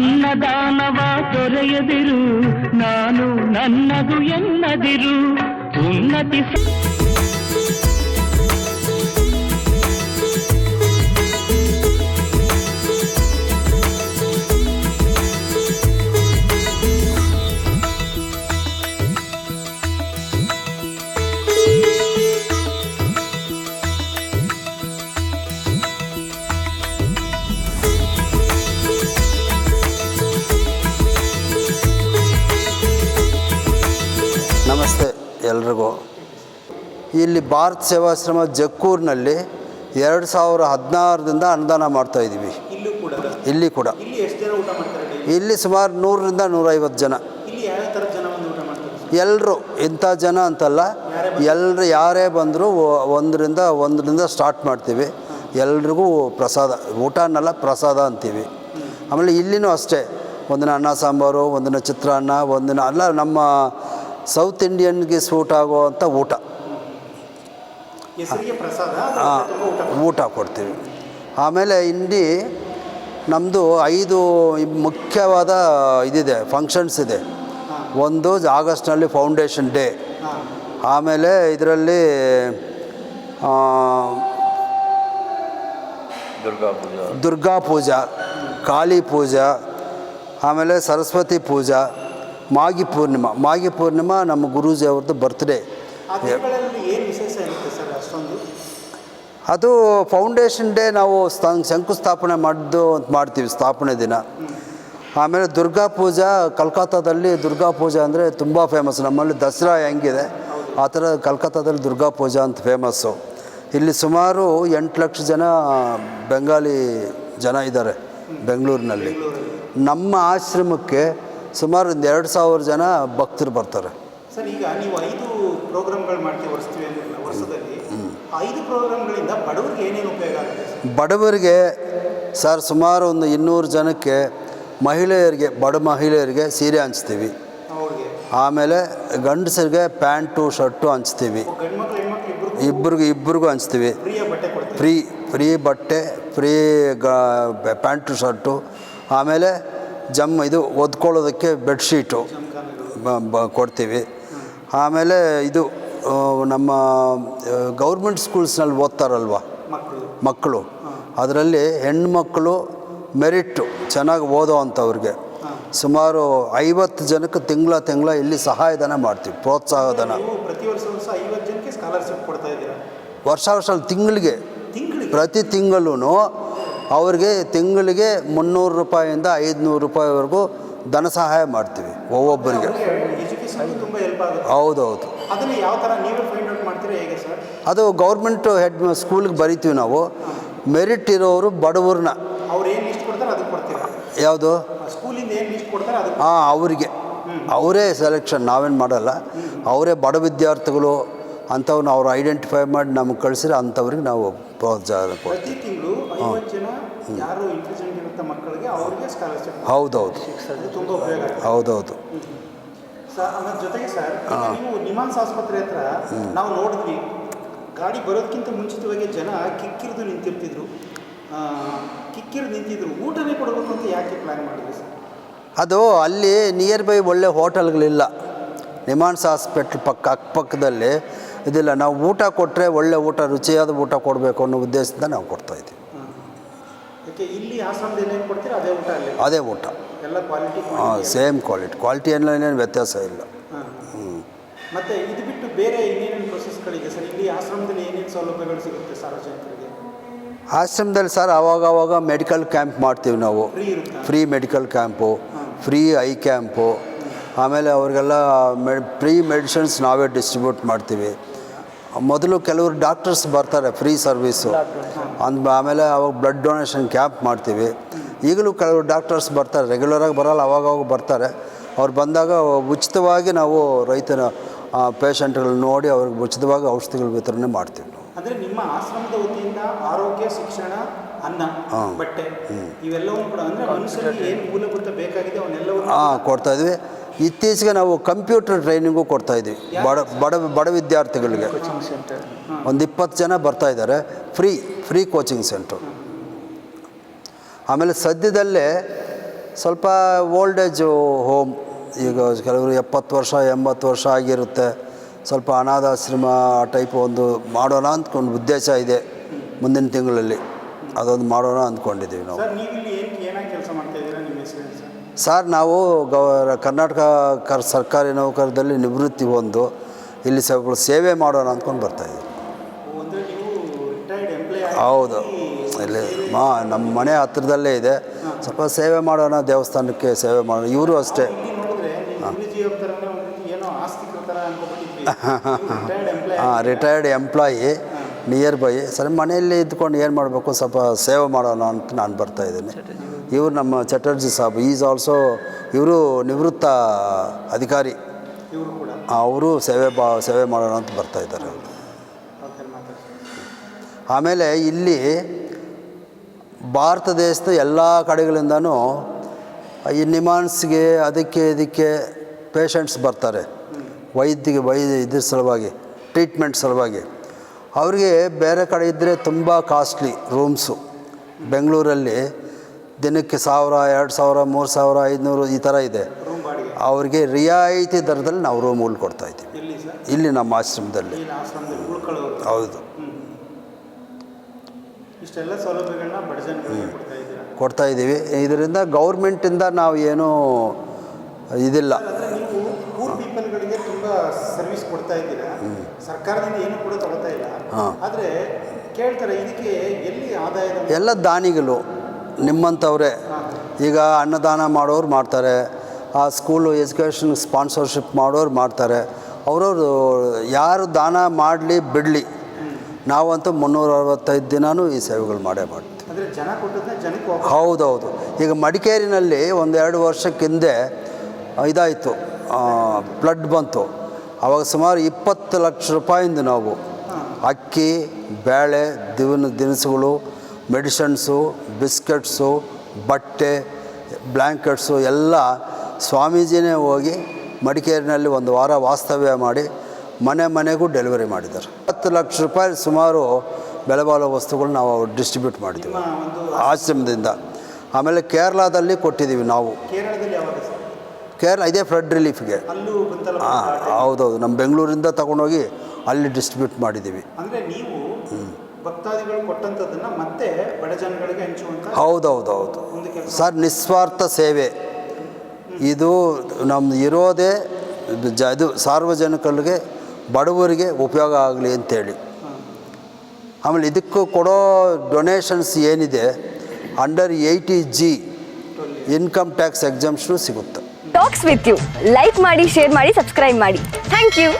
ಅನ್ನದಾನವ ದೊರೆಯದಿರು ನಾನು ನನ್ನದು ಎನ್ನದಿರು. ಉನ್ನತಿ ಎಲ್ರಿಗೂ. ಇಲ್ಲಿ ಭಾರತ್ ಸೇವಾಶ್ರಮ ಜಕ್ಕೂರಿನಲ್ಲಿ ಎರಡು ಸಾವಿರ ಹದಿನಾರರಿಂದ ಅನುದಾನ ಮಾಡ್ತಾ ಇದ್ದೀವಿ. ಇಲ್ಲೂ ಕೂಡ ಇಲ್ಲಿ ಸುಮಾರು ನೂರರಿಂದ ನೂರೈವತ್ತು ಜನ. ಎಲ್ಲರೂ ಇಂಥ ಜನ ಅಂತಲ್ಲ ಎಲ್ಲರು ಯಾರೇ ಬಂದರೂ ಒಂದರಿಂದ ಒಂದರಿಂದ ಸ್ಟಾರ್ಟ್ ಮಾಡ್ತೀವಿ. ಎಲ್ರಿಗೂ ಪ್ರಸಾದ ಊಟ ಅನ್ನಲ್ಲ ಪ್ರಸಾದ ಅಂತೀವಿ. ಆಮೇಲೆ ಇಲ್ಲಿನೂ ಅಷ್ಟೇ. ಒಂದಿನ ಅನ್ನ ಸಾಂಬಾರು ಒಂದಿನ ಚಿತ್ರಾನ್ನ ಒಂದಿನ ಅಲ್ಲ ನಮ್ಮ ಸೌತ್ ಇಂಡಿಯನ್ಗೆ ಸೂಟ್ ಆಗುವಂಥ ಊಟ. ಹೆಸರಿಗೆ ಪ್ರಸಾದ ಊಟ ಊಟ ಕೊಡ್ತೀವಿ. ಆಮೇಲೆ ಇಂಡಿ ನಮ್ಮದು ಐದು ಮುಖ್ಯವಾದ ಇದಿದೆ ಫಂಕ್ಷನ್ಸ್ ಇದೆ. ಒಂದು ಆಗಸ್ಟ್ನಲ್ಲಿ ಫೌಂಡೇಶನ್ ಡೇ ಆಮೇಲೆ ಇದರಲ್ಲಿ ದುರ್ಗಾ ಪೂಜಾ ಕಾಳಿ ಪೂಜಾ ಆಮೇಲೆ ಸರಸ್ವತಿ ಪೂಜಾ. ಮಾಗಿ ಪೂರ್ಣಿಮಾ ಮಾಗಿ ಪೂರ್ಣಿಮಾ ನಮ್ಮ ಗುರೂಜಿ ಅವ್ರದ್ದು ಬರ್ತ್ಡೇ ಅದು ಫೌಂಡೇಶನ್ ಡೇ ನಾವು ಸ್ಥಾ- ಶಂಕುಸ್ಥಾಪನೆ ಮಾಡಿದ್ದು ಅಂತ ಮಾಡ್ತೀವಿ ಸ್ಥಾಪನೆ ದಿನ. ಆಮೇಲೆ ದುರ್ಗಾ ಪೂಜಾ ಕಲ್ಕತ್ತಾದಲ್ಲಿ ದುರ್ಗಾ ಪೂಜಾ ಅಂದರೆ ತುಂಬ ಫೇಮಸ್ ನಮ್ಮಲ್ಲಿ ದಸರಾ ಹೆಂಗಿದೆ ಆ ಥರ ಕಲ್ಕತ್ತಾದಲ್ಲಿ ದುರ್ಗಾ ಪೂಜಾ ಅಂತ ಫೇಮಸ್ಸು ಇಲ್ಲಿ ಸುಮಾರು ಎಂಟು ಲಕ್ಷ ಜನ ಬೆಂಗಾಲಿ ಜನ ಇದ್ದಾರೆ ಬೆಂಗಳೂರಿನಲ್ಲಿ. ನಮ್ಮ ಆಶ್ರಮಕ್ಕೆ ಸುಮಾರು ಒಂದು ಎರಡು ಸಾವಿರ ಜನ ಭಕ್ತರು ಬರ್ತಾರೆ. ಸರ್ ಈಗ ನೀವು ಐದು ಪ್ರೋಗ್ರಾಮ್ಗಳು ಮಾಡ್ತೀವಿ ವರ್ಷದಲ್ಲಿ. ಐದು ಪ್ರೋಗ್ರಾಮ್ಗಳಿಂದ ಬಡವರಿಗೆ ಏನೇನು ಉಪಯೋಗ ಆಗುತ್ತೆ ಬಡವರಿಗೆ ಸರ್ ಸುಮಾರು ಒಂದು ಇನ್ನೂರು ಜನಕ್ಕೆ ಮಹಿಳೆಯರಿಗೆ ಬಡ ಮಹಿಳೆಯರಿಗೆ ಸೀರೆ ಹಂಚ್ತೀವಿ. ಆಮೇಲೆ ಗಂಡಸರಿಗೆ ಪ್ಯಾಂಟು ಶರ್ಟು ಹಂಚ್ತೀವಿ. ಇಬ್ಬರಿಗೂ ಇಬ್ಬರಿಗೂ ಹಂಚ್ತೀವಿ. ಫ್ರೀ ಫ್ರೀ ಬಟ್ಟೆ ಫ್ರೀ ಗ ಪ್ಯಾಂಟು ಶರ್ಟು ಆಮೇಲೆ ಜಮ್ ಇದು ಒದ್ಕೊಳ್ಳೋದಕ್ಕೆ ಬೆಡ್ಶೀಟು ಬ- ಕೊಡ್ತೀವಿ. ಆಮೇಲೆ ಇದು ನಮ್ಮ ಗೌರ್ಮೆಂಟ್ ಸ್ಕೂಲ್ಸ್ನಲ್ಲಿ ಓದ್ತಾರಲ್ವ? ಮಕ್ಕಳು. ಮಕ್ಕಳು ಅದರಲ್ಲಿ ಹೆಣ್ಮಕ್ಕಳು ಮೆರಿಟ್ಟು ಚೆನ್ನಾಗಿ ಓದೋ ಅಂಥವ್ರಿಗೆ ಸುಮಾರು ಐವತ್ತು ಜನಕ್ಕೆ ತಿಂಗಳ ತಿಂಗಳ ಇಲ್ಲಿ ಸಹಾಯಧನ ಮಾಡ್ತೀವಿ ಪ್ರೋತ್ಸಾಹಧನ. ವರ್ಷ ವರ್ಷ ಜನಕ್ಕೆ ಸ್ಕಾಲರ್ಶಿಪ್ ಕೊಡ್ತಾ ಇದ್ದೀರಾ? ವರ್ಷ ವರ್ಷ ತಿಂಗಳಿಗೆ. ತಿಂಗಳಿಗೆ? ಪ್ರತಿ ತಿಂಗಳೂ ಅವ್ರಿಗೆ ತಿಂಗಳಿಗೆ ಮುನ್ನೂರು ರೂಪಾಯಿಂದ ಐದುನೂರು ರೂಪಾಯಿವರೆಗೂ ಧನ ಸಹಾಯ ಮಾಡ್ತೀವಿ ಒಬ್ಬೊಬ್ಬರಿಗೆ. ಹೌದೌದು. ಅದು ಗೌರ್ಮೆಂಟ್ ಹೆಡ್ ಸ್ಕೂಲ್ಗೆ ಬರಿತೀವಿ ನಾವು. ಮೆರಿಟ್ ಇರೋರು ಬಡವ್ರನ್ನ. ಯಾವುದು? ಹಾಂ ಅವರಿಗೆ. ಅವರೇ ಸೆಲೆಕ್ಷನ್ ನಾವೇನು ಮಾಡಲ್ಲ. ಅವರೇ ಬಡ ವಿದ್ಯಾರ್ಥಿಗಳು ಅಂಥವ್ನ ಅವ್ರು ಐಡೆಂಟಿಫೈ ಮಾಡಿ ನಮಗೆ ಕಳಿಸಿದ್ರೆ ಅಂಥವ್ರಿಗೆ ನಾವು ಪ್ರೋತ್ಸಾಹ ಕೊಡ್ತೀವಿ. ಜನ ಯಾರು ಇಂಟೆಲಿಜೆಂಟ್ ಇರುತ್ತೆ ಮಕ್ಕಳಿಗೆ ಅವ್ರಿಗೆ ಸ್ಕಾಲರ್ಶಿಪ್ ಹೌದೌದು. ತುಂಬ ಉಪಯೋಗ ಆಗುತ್ತೆ ಹೌದೌದು. ಸರ್ ಅದ್ರ ಜೊತೆಗೆ ಸರ್ ನೀವು ನಿಮಾನ್ಸ್ ಆಸ್ಪತ್ರೆ ಹತ್ರ ನಾವು ನೋಡಿದ್ವಿ. ಗಾಡಿ ಬರೋದಕ್ಕಿಂತ ಮುಂಚಿತವಾಗಿ ಜನ ಕಿಕ್ಕಿರಿದು ನಿಂತಿರ್ತಿದ್ರು. ಕಿಕ್ಕಿರಿದು ನಿಂತಿದ್ರು. ಊಟನೇ ಕೊಡಬೇಕು ಅಂತ ಯಾಕೆ ಪ್ಲ್ಯಾನ್ ಮಾಡಿದ್ವಿ ಸರ್? ಅದು ಅಲ್ಲಿ ನಿಯರ್ ಬೈ ಒಳ್ಳೆ ಹೋಟೆಲ್ಗಳಿಲ್ಲ. ನಿಮಾನ್ಸ್ ಹಾಸ್ಪಿಟ್ಲ್ ಪಕ್ಕ ಅಕ್ಕಪಕ್ಕದಲ್ಲಿ ಇದಿಲ್ಲ. ನಾವು ಊಟ ಕೊಟ್ಟರೆ ಒಳ್ಳೆ ಊಟ ರುಚಿಯಾದ ಊಟ ಕೊಡಬೇಕು ಅನ್ನೋ ಉದ್ದೇಶದಿಂದ ನಾವು ಕೊಡ್ತಾಯಿದ್ದೀವಿ ಇಲ್ಲಿ ಆಶ್ರಮದಲ್ಲಿ ಏನು ಕೊಡ್ತೀರಾ? ಅದೇ ಊಟ ಅಲ್ಲಿ? ಅದೇ ಊಟ. ಎಲ್ಲ ಕ್ವಾಲಿಟಿ ಹಾಂ ಸೇಮ್ ಕ್ವಾಲಿಟಿ ಕ್ವಾಲಿಟಿ ಏನೇನು ವ್ಯತ್ಯಾಸ ಇಲ್ಲ. ಮತ್ತು ಇದು ಬಿಟ್ಟು ಬೇರೆ ಇನ್ನೇನೇನು ಪ್ರೊಸೆಸ್ಗಳಿದೆ ಸರ್? ಇಲ್ಲಿ ಆಶ್ರಮದಲ್ಲಿ ಏನೇನು ಸೌಲಭ್ಯಗಳು ಸಿಗುತ್ತೆ ಸಾರ್ವಜನಿಕರಿಗೆ? ಆಶ್ರಮದಲ್ಲಿ ಸರ್ ಆವಾಗ ಆವಾಗ ಮೆಡಿಕಲ್ ಕ್ಯಾಂಪ್ ಮಾಡ್ತೀವಿ ನಾವು. Free medical camp free eye camp ಆಮೇಲೆ ಅವ್ರಿಗೆಲ್ಲ ಮೆ ಫ್ರೀ ಮೆಡಿಸಿನ್ಸ್ ನಾವೇ ಡಿಸ್ಟ್ರಿಬ್ಯೂಟ್ ಮಾಡ್ತೀವಿ. ಮೊದಲು ಕೆಲವರು ಡಾಕ್ಟರ್ಸ್ ಬರ್ತಾರೆ ಫ್ರೀ ಸರ್ವೀಸು. ಅಂದ ಆಮೇಲೆ ಅವಾಗ ಬ್ಲಡ್ ಡೊನೇಷನ್ ಕ್ಯಾಂಪ್ ಮಾಡ್ತೀವಿ. ಈಗಲೂ ಕೆಲವರು ಡಾಕ್ಟರ್ಸ್ ಬರ್ತಾರೆ ರೆಗ್ಯುಲರಾಗಿ ಬರಲ್ಲ ಅವಾಗವಾಗ ಅವಾಗ ಬರ್ತಾರೆ. ಅವ್ರು ಬಂದಾಗ ಉಚಿತವಾಗಿ ನಾವು ರೈತನ ಪೇಷಂಟ್ಗಳನ್ನ ನೋಡಿ ಅವ್ರಿಗೆ ಉಚಿತವಾಗಿ ಔಷಧಿಗಳ ವಿತರಣೆ ಮಾಡ್ತೀವಿ ನಾವು. ಅಂದರೆ ನಿಮ್ಮ ಆಶ್ರಮದ ವತಿಯಿಂದ ಆರೋಗ್ಯ ಶಿಕ್ಷಣ ಅನ್ನ ಬಟ್ಟೆ ಇವೆಲ್ಲವೂ ಕೂಡ ಅಂದರೆ ಮನುಷ್ಯರಿಗೆ ಏನು ಮೂಲಭೂತ ಬೇಕಾಗಿದೆ ಅವನ್ನೆಲ್ಲವೂ ಹಾಂ ಕೊಡ್ತಾಯಿದ್ವಿ ಇತ್ತೀಚೆಗೆ ನಾವು ಕಂಪ್ಯೂಟರ್ ಟ್ರೈನಿಂಗು ಕೊಡ್ತಾಯಿದ್ವಿ ಬಡ ಬಡ ಬಡ ವಿದ್ಯಾರ್ಥಿಗಳಿಗೆ. ಒಂದು ಇಪ್ಪತ್ತು ಜನ ಬರ್ತಾ ಇದ್ದಾರೆ. Free free coaching centre. ಆಮೇಲೆ ಸದ್ಯದಲ್ಲೇ ಸ್ವಲ್ಪ ಓಲ್ಡ್ ಹೋಮ್, ಈಗ ಕೆಲವರು ಎಪ್ಪತ್ತು ವರ್ಷ, ಎಂಬತ್ತು ವರ್ಷ ಆಗಿರುತ್ತೆ. ಸ್ವಲ್ಪ ಅನಾಥಾಶ್ರಮ ಟೈಪ್ ಒಂದು ಮಾಡೋಣ ಅಂದ್ಕೊಂಡು ಉದ್ದೇಶ ಇದೆ ಮುಂದಿನ ತಿಂಗಳಲ್ಲಿ. ಅದೊಂದು ಮಾಡೋಣ ಅಂದ್ಕೊಂಡಿದ್ದೀವಿ ನಾವು. ಸರ್ ನೀವು ಗೌ ಕರ್ನಾಟಕ ಕರ್ ಸರ್ಕಾರಿ ನೌಕರದಲ್ಲಿ ನಿವೃತ್ತಿ ಹೊಂದು ಇಲ್ಲಿ ಸ್ವಲ್ಪ ಸೇವೆ ಮಾಡೋಣ ಅಂದ್ಕೊಂಡು ಬರ್ತಾಯಿದ್ದೀವಿ ಅಂದರೆ ನೀವು ರಿಟೈರ್ಡ್ ಎಂಪ್ಲಾಯ್ ಹೌದು. ಇಲ್ಲಿ ಮಾ ನಮ್ಮ ಮನೆ ಹತ್ತಿರದಲ್ಲೇ ಇದೆ. ಸ್ವಲ್ಪ ಸೇವೆ ಮಾಡೋಣ ದೇವಸ್ಥಾನಕ್ಕೆ ಸೇವೆ ಮಾಡೋಣ. ಇವರು ಅಷ್ಟೇ. ಹಾಂ. ಹಾಂ ರಿಟೈರ್ಡ್ ಎಂಪ್ಲಾಯಿ ನಿಯರ್ ಬೈ ಸರಿ ಮನೆಯಲ್ಲಿ ಇದ್ಕೊಂಡು ಏನು ಮಾಡಬೇಕು? ಸ್ವಲ್ಪ ಸೇವೆ ಮಾಡೋಣ ಅಂತ ನಾನು ಬರ್ತಾ ಇದ್ದೀನಿ. ಇವರು ನಮ್ಮ ಚಟರ್ಜಿ ಸಾಬ್. ಈಸ್ ಆಲ್ಸೋ ಇವರು ನಿವೃತ್ತ ಅಧಿಕಾರಿ. ಅವರು ಸೇವೆ ಬಾ ಸೇವೆ ಮಾಡೋಣ ಅಂತ ಬರ್ತಾ ಇದ್ದಾರೆ. ಆಮೇಲೆ ಇಲ್ಲಿ ಭಾರತ ದೇಶದ ಎಲ್ಲ ಕಡೆಗಳಿಂದನೂ ಈ ನಿಮಾನ್ಸ್ಗೆ ಅದಕ್ಕೆ ಇದಕ್ಕೆ ಪೇಷಂಟ್ಸ್ ಬರ್ತಾರೆ. ವೈದ್ಯಗೆ ವೈದ್ಯ ಇದ್ರ ಸಲುವಾಗಿ ಟ್ರೀಟ್ಮೆಂಟ್ ಸಲುವಾಗಿ. ಅವರಿಗೆ ಬೇರೆ ಕಡೆ ಇದ್ದರೆ ತುಂಬ ಕಾಸ್ಟ್ಲಿ ರೂಮ್ಸು ಬೆಂಗಳೂರಲ್ಲಿ ದಿನಕ್ಕೆ ಸಾವಿರ ಎರಡು ಸಾವಿರ ಮೂರು ಸಾವಿರ ಐದುನೂರು ಈ ಥರ ಇದೆ. ಅವರಿಗೆ ರಿಯಾಯಿತಿ ದರದಲ್ಲಿ ನಾವು ರೂಮ್ಗಳು ಕೊಡ್ತಾ ಇದ್ದೀವಿ. ಇಲ್ಲಿ ನಮ್ಮ ಆಶ್ರಮದಲ್ಲಿ. ಹೌದು. ಕೊಡ್ತಾ ಇದ್ದೀವಿ. ಇದರಿಂದ ಗೌರ್ಮೆಂಟಿಂದ ನಾವು ಏನೂ ಇದಿಲ್ಲ. ಸರ್ವಿಸ್ ಕೊಡ್ತಾ ಇದ್ದೀರಾ? ಸರ್ಕಾರದಿಂದ ಏನು ಕೂಡ ಇಲ್ಲ. ಆದರೆ ಕೇಳ್ತಾರೆ ಇದಕ್ಕೆ ಎಲ್ಲಿ ಆದಾಯದ ಎಲ್ಲ ದಾನಿಗಳು. ನಿಮ್ಮಂಥವ್ರೆ ಈಗ ಅನ್ನದಾನ ಮಾಡೋರು ಮಾಡ್ತಾರೆ ಆ ಸ್ಕೂಲು ಎಜುಕೇಷನ್ ಸ್ಪಾನ್ಸರ್ಶಿಪ್ ಮಾಡೋರು ಮಾಡ್ತಾರೆ. ಅವರವರು ಯಾರು ದಾನ ಮಾಡಲಿ ಬಿಡಲಿ ನಾವಂತೂ ಮುನ್ನೂರ ಅರವತ್ತೈದು ದಿನವೂ ಈ ಸೇವೆಗಳು ಮಾಡೇ ಮಾಡ್ತೀವಿ. ಹೌದೌದು. ಈಗ ಮಡಿಕೇರಿನಲ್ಲಿ ಒಂದೆರಡು ಎರಡು ವರ್ಷಕ್ಕೆ ಹಿಂದೆ ಇದಾಯಿತು ಫ್ಲಡ್ ಬಂತು. ಆವಾಗ ಸುಮಾರು ಇಪ್ಪತ್ತು ಲಕ್ಷ ರೂಪಾಯಿಂದ ನಾವು ಅಕ್ಕಿ ಬೇಳೆ ದಿವನ ದಿನಸುಗಳು ಮೆಡಿಸನ್ಸು ಬಿಸ್ಕೆಟ್ಸು ಬಟ್ಟೆ ಬ್ಲ್ಯಾಂಕೆಟ್ಸು ಎಲ್ಲ ಸ್ವಾಮೀಜಿನೇ ಹೋಗಿ ಮಡಿಕೇರಿನಲ್ಲಿ ಒಂದು ವಾರ ವಾಸ್ತವ್ಯ ಮಾಡಿ ಮನೆ ಮನೆಗೂ ಡೆಲಿವರಿ ಮಾಡಿದ್ದಾರೆ. ಹತ್ತು ಲಕ್ಷ ರೂಪಾಯಿ ಸುಮಾರು ಬೆಲೆ ಬಾಳೋ ವಸ್ತುಗಳು ನಾವು ಡಿಸ್ಟ್ರಿಬ್ಯೂಟ್ ಮಾಡಿದ್ದೀವಿ. ಆಶ್ರಮದಿಂದ. ಆಮೇಲೆ ಕೇರಳದಲ್ಲಿ ಕೊಟ್ಟಿದ್ದೀವಿ ನಾವು. ಕೇರಳ ಇದೇ ಫ್ಲಡ್ ರಿಲೀಫ್ಗೆ. ಹಾಂ ಹೌದೌದು. ನಮ್ಮ ಬೆಂಗಳೂರಿಂದ ತಗೊಂಡೋಗಿ ಅಲ್ಲಿ ಡಿಸ್ಟ್ರಿಬ್ಯೂಟ್ ಮಾಡಿದ್ದೀವಿ. ಹ್ಞೂ ಭಕ್ತಾದಿಗಳು ಕೊಟ್ಟಂಥದ್ದನ್ನು ಮತ್ತೆ ಬಡ ಜನಗಳಿಗೆ ಹಂಚುವಂತ ಹೌದೌದು ಹೌದು ಒಂದು ಸರ್ ನಿಸ್ವಾರ್ಥ ಸೇವೆ. ಇದು ನಮ್ದು ಇರೋದೇ ಜ ಇದು ಸಾರ್ವಜನಿಕರಿಗೆ ಬಡವರಿಗೆ ಉಪಯೋಗ ಆಗಲಿ ಅಂತೇಳಿ. ಆಮೇಲೆ ಇದಕ್ಕೂ ಕೊಡೋ ಡೊನೇಷನ್ಸ್ ಏನಿದೆ under eighty G income tax exemption ಸಿಗುತ್ತೆ. ಟಾಕ್ಸ್ ವಿತ್ ಯು ಲೈಕ್ ಮಾಡಿ ಶೇರ್ ಮಾಡಿ ಸಬ್ಸ್ಕ್ರೈಬ್ ಮಾಡಿ. Thank you